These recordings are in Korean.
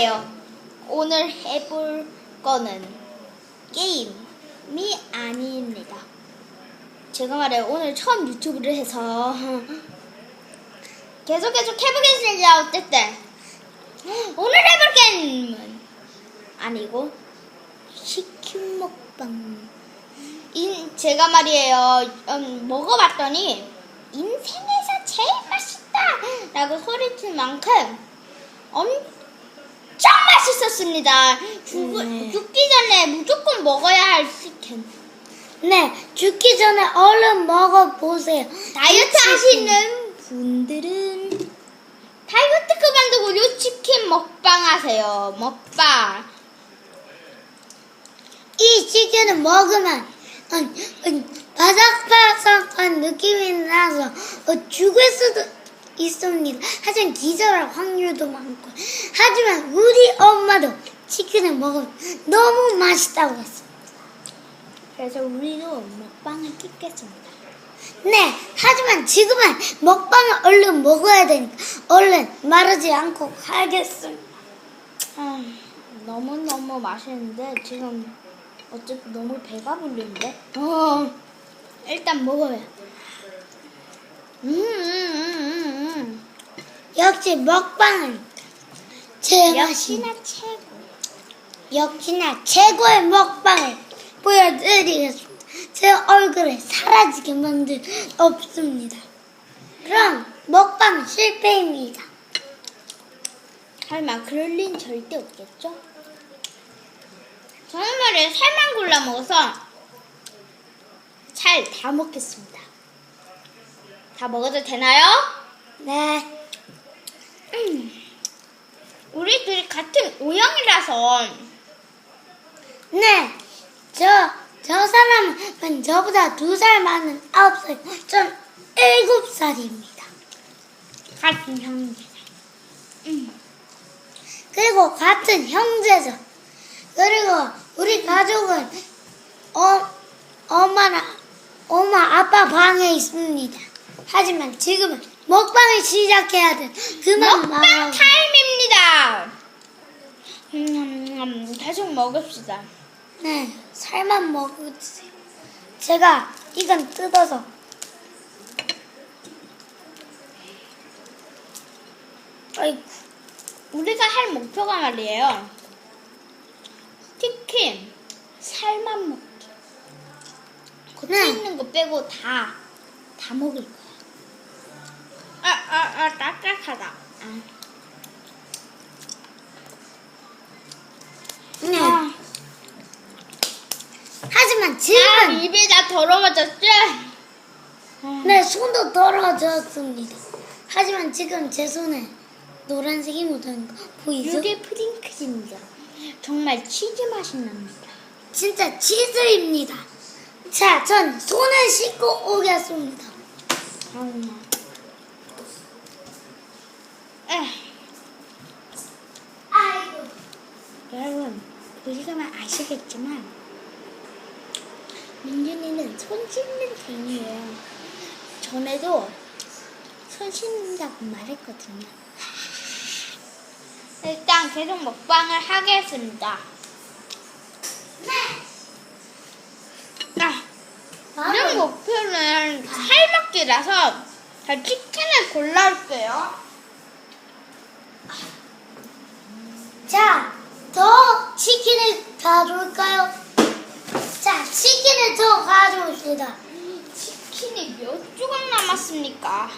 안녕하세요. 오늘 해볼 거는 게임이 아닙니다. 제가 말해요. 오늘 처음 유튜브를 해서 계속 계속 해보겠습니다. 어쨌든 오늘 해볼 게임은 아니고 치킨 먹방. 인, 제가 말이에요. 음, 먹어봤더니 인생에서 제일 맛있다라고 소리칠 만큼 엄청 맛있었습니다. 죽, 네. 죽기 전에 무조건 먹어야 할 치킨. 네, 죽기 전에 얼른 먹어보세요. 다이어트 하시는 분들은 다이어트 그만두고 요 치킨 먹방 하세요. 먹방. 이 치킨을 먹으면 음, 음, 바삭바삭한 느낌이 나서 어, 죽을 수도 있습니다. 하지만 기절할 확률도 많고. 하지만 우리 엄마도 치킨을 먹으면 너무 맛있다고 했습니다. 그래서 우리도 먹방을 찍겠습니다. 네, 하지만 지금은 먹방을 얼른 먹어야 되니까 얼른 마르지 않고 하겠습니다. 아, 너무너무 맛있는데 지금 어쨌든 너무 배가 부르는데 어, 일단 먹어요 음, 음, 음, 음, 역시 먹방은 음. 제맛이 역시나 최고 역시나 최고의 먹방을 보여드리겠습니다. 제 얼굴에 사라지게 만들 없습니다. 그럼 먹방 실패입니다. 설마 그럴 리는 절대 없겠죠? 저는 말이에요 살만 골라 먹어서 잘 다 먹겠습니다 다 먹어도 되나요? 네, 우리 둘이 같은 O형이라서 네, 저, 저 사람은 저보다 두 살 많은 아홉 살, 전 일곱 살입니다. 같은 형제 음. 그리고 같은 형제죠. 그리고 우리 가족은 어, 엄마나 엄마 아빠 방에 있습니다. 하지만 지금은 먹방을 시작해야 돼. 그만 먹방 말하고. 타임입니다. 음, 계속 먹읍시다. 네, 살만 먹으세요. 제가 이건 뜯어서 아이고, 우리가 할 목표가 말이에요. 치킨 살만 먹기. 겉에 네. 있는 거 빼고 다, 다 먹을 거야. 아, 아, 아, 딱딱하다. 아. 네. 아, 하지만 아, 지금은 입에 다 더러워졌지? 아. 네 손도 더러워졌습니다. 하지만 지금 제 손에 노란색이 묻은 거 보이죠? 이게 프링클입니다. 정말 치즈 맛이 납니다. 진짜 치즈입니다. 자, 전 손을 씻고 오겠습니다. 음. 에, 아이고. 여러분 보시면 아시겠지만 민준이는 손 씻는 쟁이에요. 전에도 손 씻는다고 말했거든요. 일단 계속 먹방을 하겠습니다. 아, 이런 목표는 살먹기라서 자, 치킨을 골라올게요. 자, 더 치킨을 가져올까요? 자, 치킨을 더 가져옵시다. 치킨이 몇 조각 남았습니까?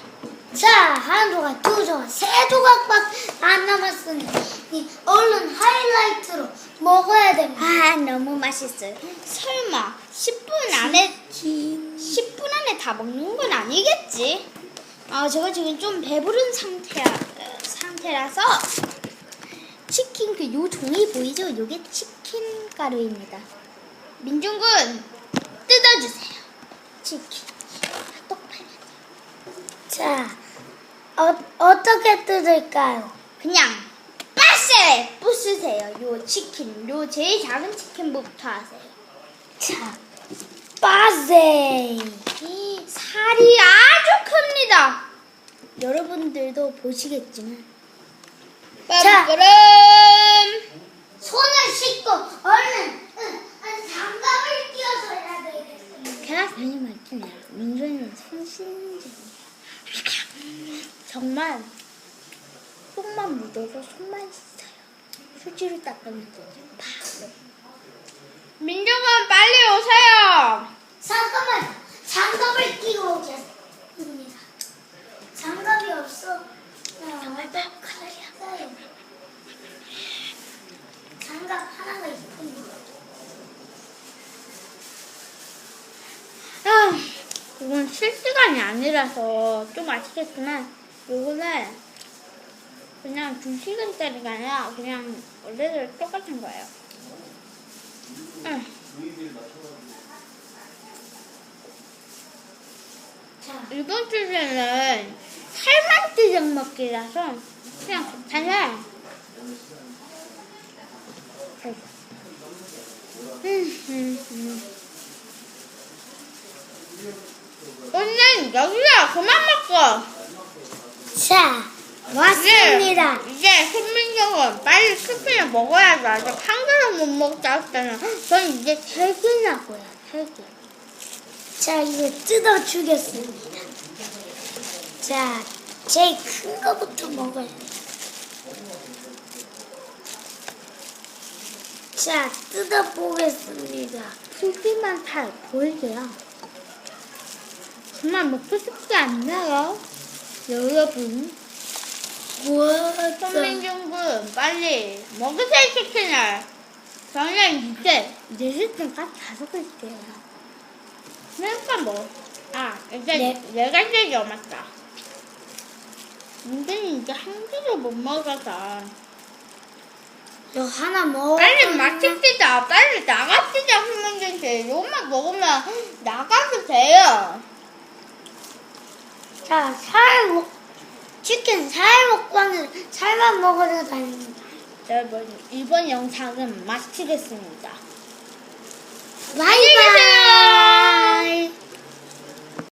자, 한 조각, 두 조각, 세 조각밖에 안 남았으니 이 얼른 하이라이트로 먹어야 됩니다. 아, 너무 맛있어요. 설마 10분 안에 10분 안에 다 먹는 건 아니겠지? 아, 제가 지금 좀 배부른 상태야, 어, 상태라서 치킨 그 요 종이 보이죠? 요게 치킨 가루입니다. 민중군 뜯어주세요. 치킨. 똑바로. 자, 어, 어떻게 뜯을까요? 그냥 빠세 부수세요. 요 치킨, 요 제일 작은 치킨부터 하세요. 자, 빠세. 이 살이 아주 큽니다. 여러분들도 보시겠지만. 자. 빠르르 손을 씻고 얼른 응, 장갑을 끼워서 해야 되겠습니다. 걔가 괜히 말지냐. 민준이는 손 씻는 게 정말 손만 묻어도 손만 씻어요. 휴지로 닦으면 되지. 바로. 민준아 빨리 오세요. 잠깐만 장갑을 끼고 오겠습니다. 장갑이 없어. 나 어떡하겠어요. 장갑 하나가 있군요. 아, 이건 실시간이 아니라서 좀 아쉽겠지만 요거는 그냥 2시간짜리가 아니라 그냥 원래대로 똑같은 거예요. 응. 자, 이번 주제는 살만찌개 먹기라서 그냥 괜찮아요. 음, 음, 음. 오늘 여기야 그만 먹고 자 왔습니다. 이제, 이제 손민정은 빨리 치킨을 먹어야지 아직 한 그릇 못 먹자 했잖아 전 이제 세 개나 고요 세 개 자 이거 뜯어 주겠습니다. 자 제일 큰 거부터 먹어요. 자 뜯어 보겠습니다. 크기만 잘 보이게요 정말 먹고 싶지 않나요? 여러분. 손민정군 빨리 먹으세요 치킨을. 저는 이제 네 시간까지 다섯 개씩해요. 그러니까 뭐아 이제 네. 내가 제일 남았다. 민준이 이제 한 개도 못 먹어서. 저 하나 먹어. 빨리 마칩시다. 빨리 나갑시다 손민정 씨 이것만 먹으면 나가도 돼요 자, 살 먹, 치킨 살 먹방은 살만 먹으러 다닙니다. 여러분 이번 영상은 마치겠습니다 바이바이.